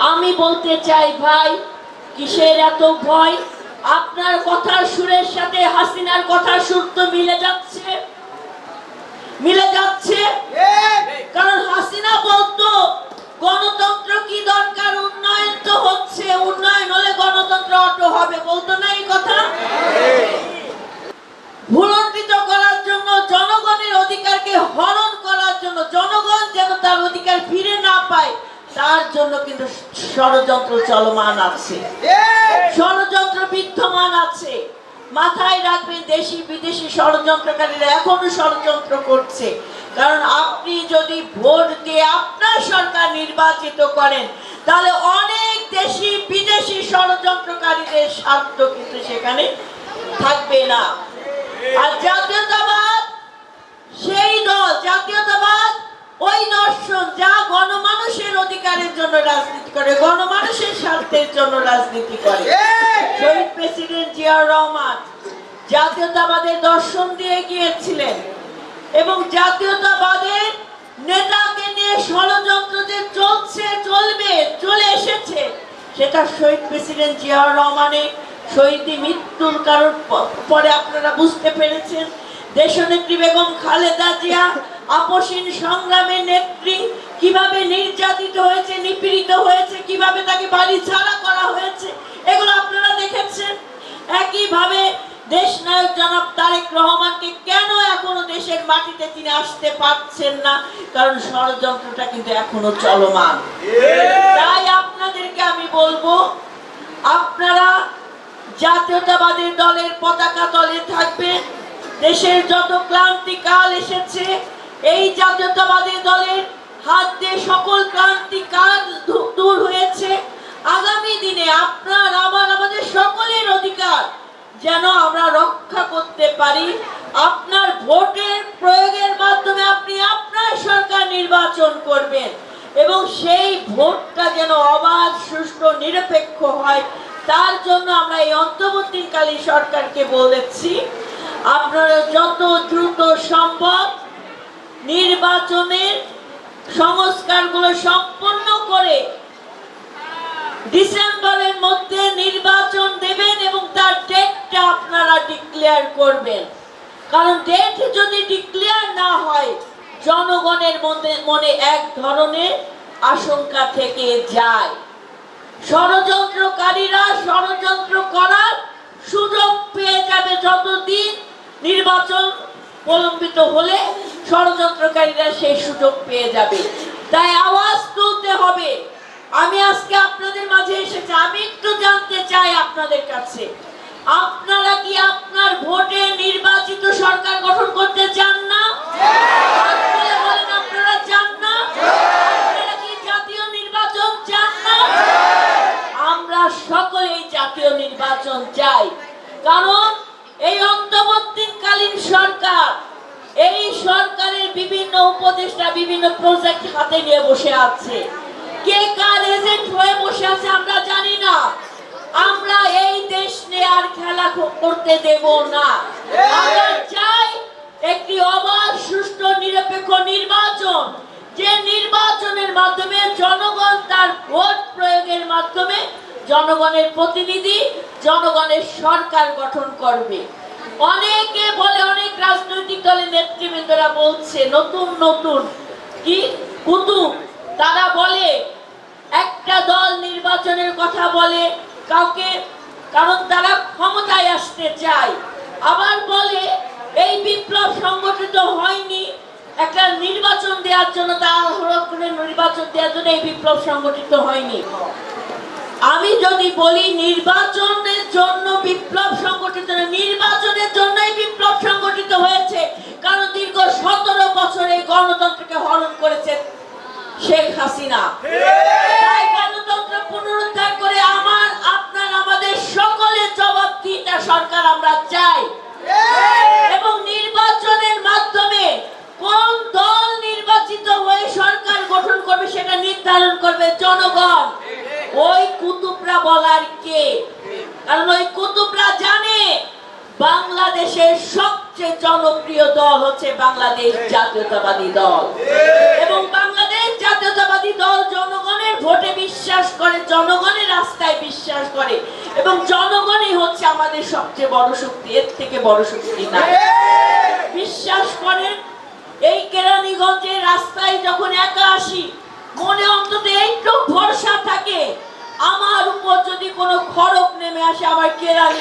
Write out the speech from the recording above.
আমি বলতে চাই, ভাই, কিসের এত ভয়? আপনার কথার সুরের সাথে হাসিনার কথার সুর তো মিলে যাচ্ছে। মিলে যাচ্ছে। কারণ হাসিনা বলতো, গণতন্ত্র কি দরকার? উন্নয়ন তো হচ্ছে, উন্নয়ন হলে গণতন্ত্র অটো হবে। বলতো না এই কথা ভুলণ্ঠিত করার জন্য জনগণের অধিকারকে হরণ করার জন্য জনগণ যেন তার অধিকার ফিরে না পায় তার জন্য কিন্তু ষড়যন্ত্র চলমান আছে। ষড়যন্ত্র বিদ্যমান আছে। মাথায় রাখবেন দেশি বিদেশি ষড়যন্ত্রকারীরা এখনও ষড়যন্ত্র করছে। কারণ আপনি যদি ভোট দিয়ে আপনার সরকার নির্বাচিত করেন তাহলে অনেক দেশি বিদেশি ষড়যন্ত্রকারীদের স্বার্থ কিন্তু সেখানে থাকবে না। আর জাতীয়তাবাদ সেই দল জাতীয়তাবাদ ওই দর্শন যা গণমানুষের অধিকারের জন্য রাজনীতি করে গণমানুষের স্বার্থের জন্য রাজনীতি করে। শহীদ প্রেসিডেন্ট জিয়াউর রহমান জাতীয়তাবাদের দর্শন দিয়ে গিয়েছিলেন এবং জাতীয়তাবাদের নেতাকে নিয়ে ষড়যন্ত্র যে চলছে চলবে চলে এসেছে সেটা শহীদ প্রেসিডেন্ট জিয়াউর রহমানের শহীদ মৃত্যুর কারণ পরে আপনারা বুঝতে পেরেছেন। দেশনেত্রী বেগম খালেদা জিয়া, আপসীন সংগ্রামের নেত্রী, কীভাবে নির্যাতিত হয়েছে, নিপীড়িত হয়েছে, কীভাবে তাকে বাড়ি ছাড়া করা হয়েছে, এগুলো আপনারা দেখেছেন? একইভাবে দেশ নায়ক জনাব তারেক রহমানকে কেন এখনও দেশের মাটিতে তিনি আসতে পারছেন না? কারণ ষড়যন্ত্রটা কিন্তু এখনও চলমান। তাই আপনাদেরকে আমি বলব, আপনারা জাতীয়তাবাদী দলের পতাকা তলে থাকবেন দেশের যত ক্লান্তি কাল এসেছে, এই জাতীয়তাবাদী দলের হাত দিয়ে সকল ক্লান্তি কাল দূর হয়েছে। আগামী দিনে আপনার, আমার, আমাদের সকলের অধিকার যেন আমরা রক্ষা করতে পারি। আপনার ভোটের প্রয়োগের মাধ্যমে আপনি আপনার সরকার নির্বাচন করবেন এবং সেই ভোটটা যেন অবাধ, সুষ্ঠু, নিরপেক্ষ হয়, তার জন্য আমরা এই অন্তর্বর্তীকালীন সরকারকে বলেছি। আপনারা যত দ্রুত সম্ভব নির্বাচনের সংস্কারগুলো সম্পন্ন করে ডিসেম্বরের মধ্যে নির্বাচন দেবেন এবং তার ডেটটা আপনারা ডিক্লেয়ার করবেন। কারণ ডেট যদি ডিক্লেয়ার না হয়, জনগণের মধ্যে মনে এক ধরনের আশঙ্কা থেকে যায়। ষড়যন্ত্রকারীরা ষড়যন্ত্র করার সুযোগ পেয়ে যাবে যতদিন নির্বাচন প্রলম্বিত হলে ষড়যন্ত্রকারীরা সেই সুযোগ পেয়ে যাবে। তাই আওয়াজ তুলতে হবে। আমি আজকে আপনাদের মাঝে এসেছি। আমি একটু জানতে চাই আপনাদের কাছে। আপনারা কি আপনার ভোটে নির্বাচিত সরকার গঠন করতে চান না? আপনারা চান না? কি জাতীয় নির্বাচন চান না? আমরা সকলেই জাতীয় নির্বাচন চাই। কারণ এই অন্তর্বর্তীকালীন সরকার, এই সরকারের বিভিন্ন উপদেষ্টা বিভিন্ন প্রজেক্ট হাতে নিয়ে বসে আছে। কে কার এজেন্ট হয়ে বসে আছে আমরা জানি না। আমরা এই দেশ নিয়ে আর খেলা করতে দেব না। আমরা চাই একটি অবাধ, সুষ্ঠু, নিরপেক্ষ নির্বাচন। যে নির্বাচনের মাধ্যমে জনগণ তার ভোট প্রয়োগের মাধ্যমে জনগণের প্রতিনিধি, জনগণের সরকার গঠন করবে। অনেকে বলে, অনেক রাজনৈতিক দলের নেতৃবৃন্দরা বলছে, নতুন নতুন। কি? কুতুব। তারা বলে, একটা দল নির্বাচনের কথা বলে কাউকে, কারণ তারা ক্ষমতায় আসতে চায়। আবার বলে, এই বিপ্লব সংগঠিত হয়নি। একটা নির্বাচন দেওয়ার জন্য তার করে নির্বাচন দেওয়ার জন্য এই বিপ্লব সংগঠিত হয়নি। আমি যদি বলি, নির্বাচনের জন্য বিপ্লব শেখ হাসিনা। গণতন্ত্র পুনরুদ্ধার করে আমার, আপনার, আমাদের জবাবদিহিতা সরকার আমরা চাই। এবং নির্বাচনের মাধ্যমে কোন দল নির্বাচিত হয়ে সরকার গঠন করবে সেটা নির্ধারণ করবে জনগণ। ওই কুতুবরা বলার কে? কারণ ওই কুতুবরা জানে বাংলাদেশের সবচেয়ে জনপ্রিয় দল হচ্ছে বাংলাদেশ জাতীয়তাবাদী দল। এবং বাংলাদেশ দল জনগণের ভোটে বিশ্বাস করে, জনগণের রাস্তায় বিশ্বাস করে এবং জনগণই হচ্ছে আমাদের সবচেয়ে বড় শক্তি, এর থেকে বড় শক্তি না বিশ্বাস করেন, এই কেরানীগঞ্জের রাস্তায় যখন একা আসি, মনে অন্তত একটু ভরসা থাকে, আমার উপর যদি কোনো খড়ক নেমে আসে আমার কেরানি